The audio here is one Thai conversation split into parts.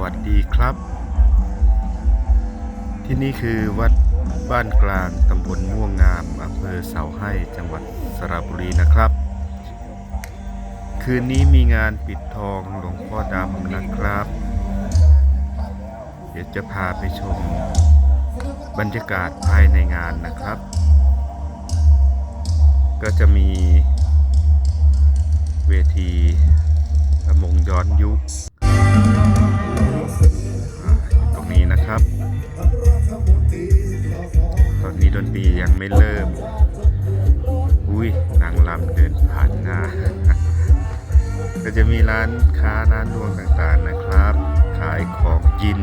วัสดีครับ ที่นี่คือวัดบ้านกลางตำบลม่วงงามอำเภอเสาให้จังหวัดสระบุรีนะครับ คืนนี้มีงานปิดทองหลวงพ่อดำนะครับ เดี๋ยวจะพาไปชมบรรยากาศภายในงานนะครับ ก็จะมีเวทีประมงย้อนยุค ยังไม่เริ่ม อุ้ยนางรำเดินผ่านหน้า ก็จะมีร้านค้าร้านรวงต่างๆนะครับ ขายของกิน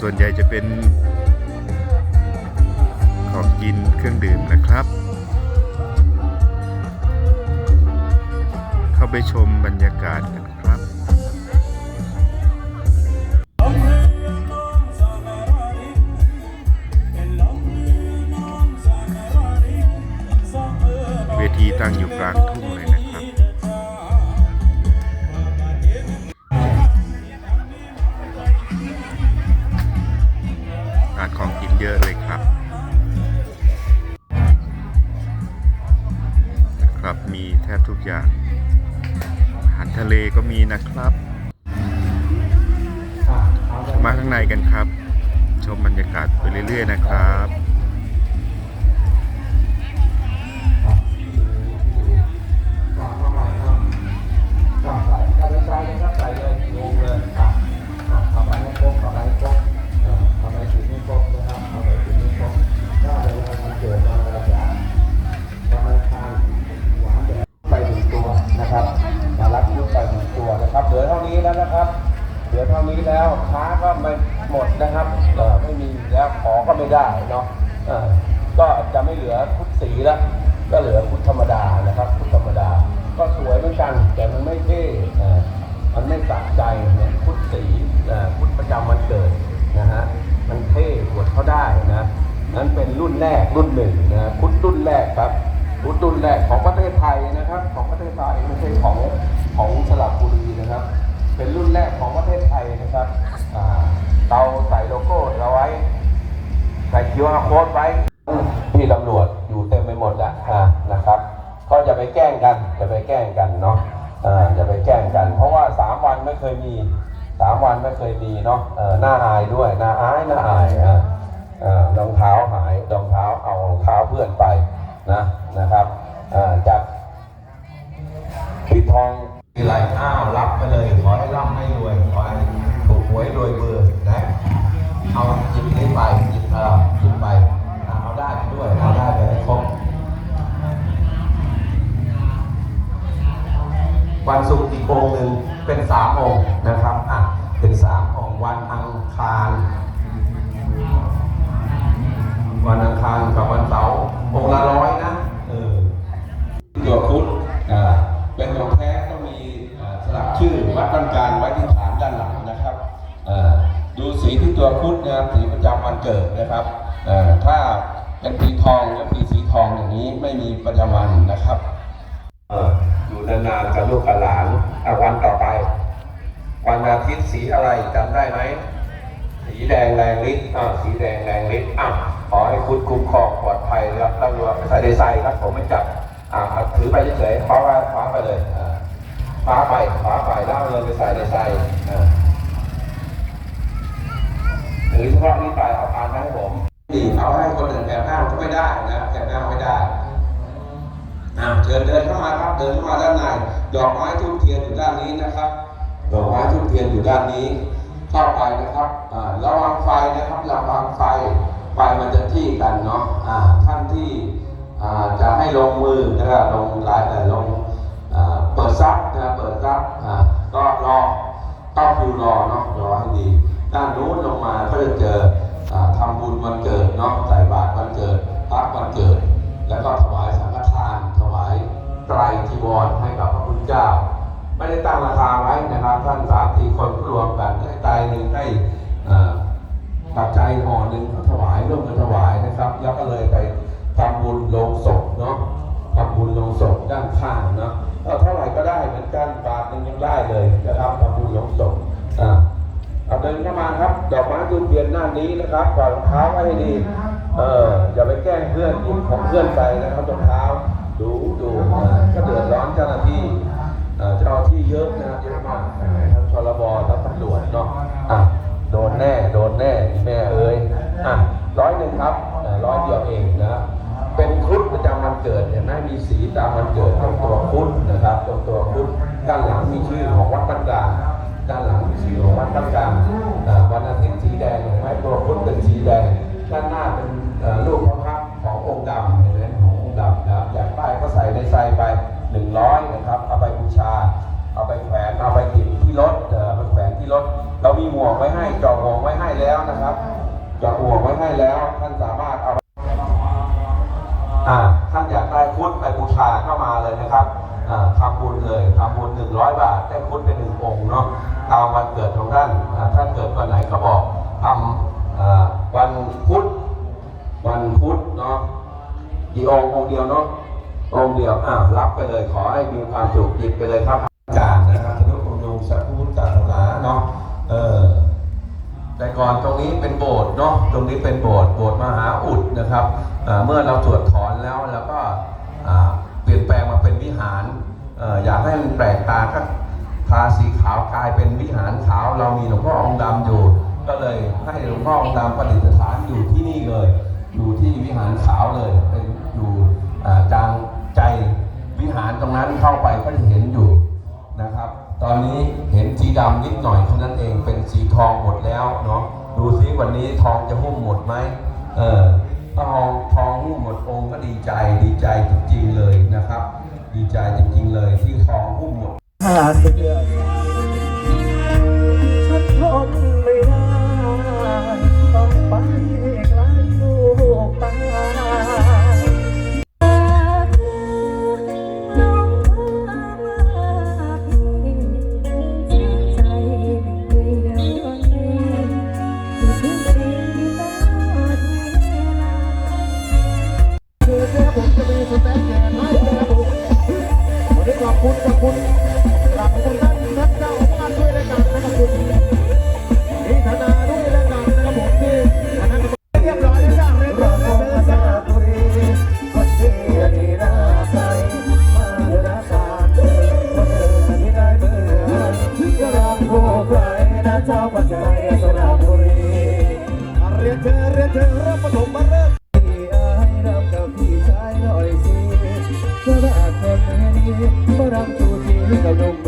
ส่วนใหญ่จะเป็นของกินเครื่องดื่มนะครับ เข้าไปชมบรรยากาศกัน ของกินเยอะเลยครับครับมีแทบทุกอย่างอาหารทะเลก็มีนะครับ มาข้างในกันครับ ชมบรรยากาศไปเรื่อยๆนะครับ สีล้วก็เหลือพุทธธรรมดานะครับพุทธธรรมดา ก็สวยเหมือนกัน แต่มันไม่เท่มันไม่สะใจเหมือนพุทธสีพุทธประจำวันเกิดนะฮะมันเท่บวชเขาได้นะนั้นเป็นรุ่นแรกรุ่นหนึ่งนะพุทธรุ่นแรกครับพุทธรุ่นแรกของประเทศไทยนะครับ ของประเทศไทยไม่ใช่ของของสระบุรีนะครับ เป็นรุ่นแรกของประเทศไทยนะครับเราใส่โลโก้เอาไว้ใส่คิวอาร์โค้ดไว้ ไปแกล้งกันอย่าไปแกล้งกันเนาะอ่าอย่าไปแกล้งกัน เพราะว่าสามวันไม่เคยมีสามวันไม่เคยมีเนาะเออหน้าอายด้วยหน้าอายหน้าอายอ่าอ่ารองเท้าหายรองเท้าเอารองเท้าเพื่อนไปนะนะครับอ่าจากปิดทองมีไรอ้าวรับไปเลยขอให้ร่ำให้รวยขอให้ถูกหวยรวยเบอร์นะเอาหยิบนี้ไปหยิบเออหยิบไปอะเอาได้ไปด้วยเอาได้ไปให้ครบ วันศุกร์อีกองค์หนึ่งเป็นสามองค์นะครับอะเป็นสามองค์วันอังคาร วันอังคารกับวันเสาร์องค์ละร้อยนะเออตัวคุดอ่าเป็นของแท้ต้องมีสลักชื่อวัดต้นการไว้ที่ฐานด้านหลังนะครับอ่าดูสีที่ตัวคุดนะครับสีประจำวันเกิดนะครับอ่าถ้าเป็นสีทองก็มีสีทองอย่างนี้ไม่มีประจำวันนะครับเออ นานๆกับลูกกับหลานวันต่อไป วันอาทิตย์สีอะไรจำได้ไหมสีแดงแรงฤทธิ์อ่าสีแดงแรงฤทธิ์อะขอให้คุณคุ้มครองปลอดภัยนะครับร่ำรวยใส่ในใส่ครับผมไม่จับอ่าถือไปเฉยๆคว้าไปคว้าไปเลยอ่าคว้าไปคว้าไปแล้วเงินไปใส่ในใส่อ่าถือเฉพาะนี้ไปเอาทานให้ผมดีเอาให้คนอื่นแอบอ้างก็ไม่ได้นะแอบอ้างไม่ได้ เชิญเดินเข้ามาครับเดินเข้ามาด้านในดอกไม้ทูบเทียนอยู่ด้านนี้นะครับ ดอกไม้ทูบเทียนอยู่ด้านนี้เข้าไปนะครับระวังไฟนะครับระวังไฟไฟมันจะที่กันเนาะอ่าท่านที่จะให้ลงมือนะครับลงลายเอ่ลงเปิดซับนะครับเปิดซับก็รอเข้าคิวรอเนาะรอให้ดี ด้านนู้นลงมาก็จะเจออ่าทำบุญวันเกิดเนาะใส่บาตรวันเกิดพระวันเกิด รจีวรให้กับพระพุทธเจ้า ไม่ได้ตั้งราคาไว้นะครับ ท่านสามสี่คนรวมกันให้ตายหนึ่งให้ปัจจัยห่อหนึ่งเขาถวายร่วมกันถวายนะครับแล้วก็เลยไปทำบุญลงศพเนาะทำบุญลงศพด้านข้างเนาะเเอาเท่าไหร่ก็ได้เหมือนกันบาทหนึ่งยังได้เลยนะครับทำบุญลงศพอ่าเอาเดินเข้ามาครับ ดอกไม้ทูบเทียนหน้านี้นะครับกอดรองเท้าไว้ให้ดี เอออย่าไปแกล้งเพื่อนหยิบของเพื่อนไปนะครับรองเท้า เจ้าหน้าที่เจ้าหน้าที่เยอะนะครับเยอะมากทั้งชลบทั้งตำรวจเนาะอะโดนแน่โดนแน่แม่เอ้ยอะร้อยหนึ่งครับร้อยเดียวเองนะเป็นครุฑประจำวันเกิดเห็นไหมมีสีตามวันเกิดตรงตัวครุฑนะครับตรงตัวครุฑด้านหลังมีชื่อของวัดบ้านกลางด้านหลังมีชื่อของวัดบ้านกลางวันอาทิตย์สีแดงเห็นไหมตัวครุฑเป็นสีแดงด้านหน้าเป็นรูปพระพักขององค์ดำเห็นไหมขององค์ดำนะครับอยากได้ก็ใส่ในไซไป หนึ่งร้อยนะครับ เอาไปบูชา เอาไปแขวน เอาไปติดที่รถเอ่อไปแขวนที่รถ เรามีหมวกไว้ให้จาะหมวกไว้ให้แล้วนะครับจาะหมวกไว้ให้แล้ว ท่านสามารถเอาอ่าท่านอยากได้คุดไปบูชาเข้ามาเลยนะครับอ่าทำบุญเลยทำบุญหนึ่งร้อยบาท ได้คุดเป็นหนึ่งองค์เนาะ ตามวันเกิดของท่านอ่าท่านเกิดวันไหนก็บอกทำอ่าวันพุธ วันพุธเนาะกี่องค์องค์เดียวเนาะ องเดียวอ่าวรับไปเลยขอให้มีความสุขหยิบไปเลยครับอาจารย์นะครับธนุบำรุงสัพพุทธศาสนาเนาะเออแต่ก่อนตรงนี้เป็นโบสถ์เนาะตรงนี้เป็นโบสถ์โบสถ์มหาอุดนะครับเมื่อเราตรวจถอนแล้วแล้วก็เปลี่ยนแปลงมาเป็นวิหารออยากให้มันแปลกตาก็ทาสีขาวกลายเป็นวิหารขาวเรามีหลวงพ่อองค์ดำอยู่ ก็เลยให้หลวงพ่อองค์ดำประดิษฐานอยู่ที่นี่เลย อยู่ที่วิหารขาวเลยเป็นอยู่อ่าจาง ใจวิหารตรงนั้นเข้าไปก็จะเห็นอยู่นะครับ ตอนนี้เห็นสีดำนิดหน่อยเท่านั้นเองเป็นสีทองหมดแล้วเนาะดูซิวันนี้ทองจะหุ้มหมดไหมเออถ้าทองทองหุ้มหมดองค์ก็ดีใจดีใจจริงๆเลยนะครับ ดีใจจริงๆเลยที่ทองหุ้มหมด เจ้าผ นี้มา